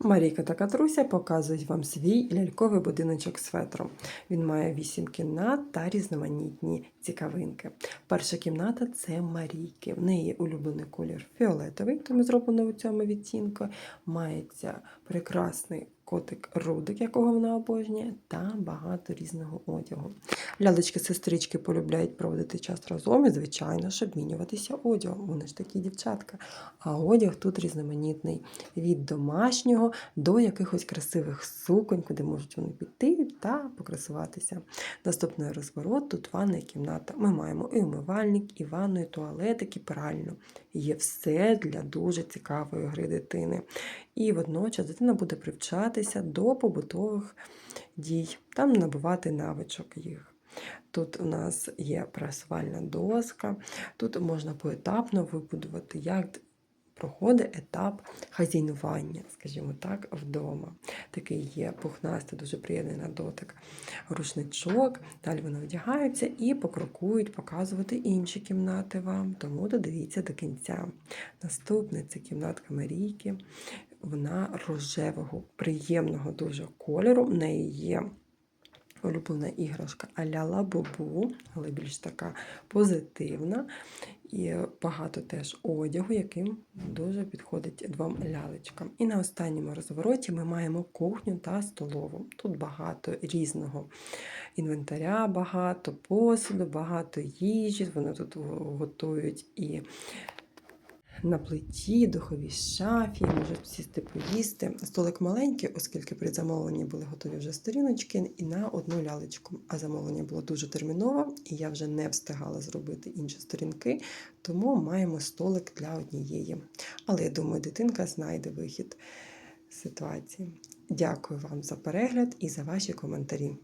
Марійка та Катруся показують вам свій ляльковий будиночок з фетром. Він має вісім кімнат та різноманітні цікавинки. Перша кімната це Марійки. В неї улюблений колір фіолетовий, тому зроблено у цьому відтінку. Мається прекрасний котик Рудик, якого вона обожнює, та багато різного одягу. Лялечки-сестрички полюбляють проводити час разом і, звичайно ж, обмінюватися одягом. Вони ж такі дівчатка. А одяг тут різноманітний від домашнього до якихось красивих суконь, куди можуть вони піти та покрасуватися. Наступний розворот тут ванна і кімната. Ми маємо і умивальник, і ванну, і туалетик, і пральну. Є все для дуже цікавої гри дитини. І водночас дитина буде привчатися до побутових дій, там набувати навичок їх. Тут у нас є прасувальна доска, тут можна поетапно вибудувати, як проходить етап хазяйнування, скажімо так, вдома. Такий є пухнастий, дуже приємний на дотик рушничок. Далі вони одягаються і покрокують показувати інші кімнати вам. Тому додивіться до кінця. Наступне це кімнатка Марійки. Вона рожевого, приємного дуже кольору. В неї є улюблена іграшка а-ля Лабубу, але більш така позитивна. І багато теж одягу, яким дуже підходить двом лялечкам. І на останньому розвороті ми маємо кухню та столову. Тут багато різного інвентаря, багато посуду, багато їжі. Вони тут готують і на плиті, духовій шафі, можуть сісти поїсти. Столик маленький, оскільки при замовленні були готові вже сторіночки і на одну лялечку. А замовлення було дуже терміново, і я вже не встигала зробити інші сторінки, тому маємо столик для однієї. Але я думаю, дитинка знайде вихід з ситуації. Дякую вам за перегляд і за ваші коментарі.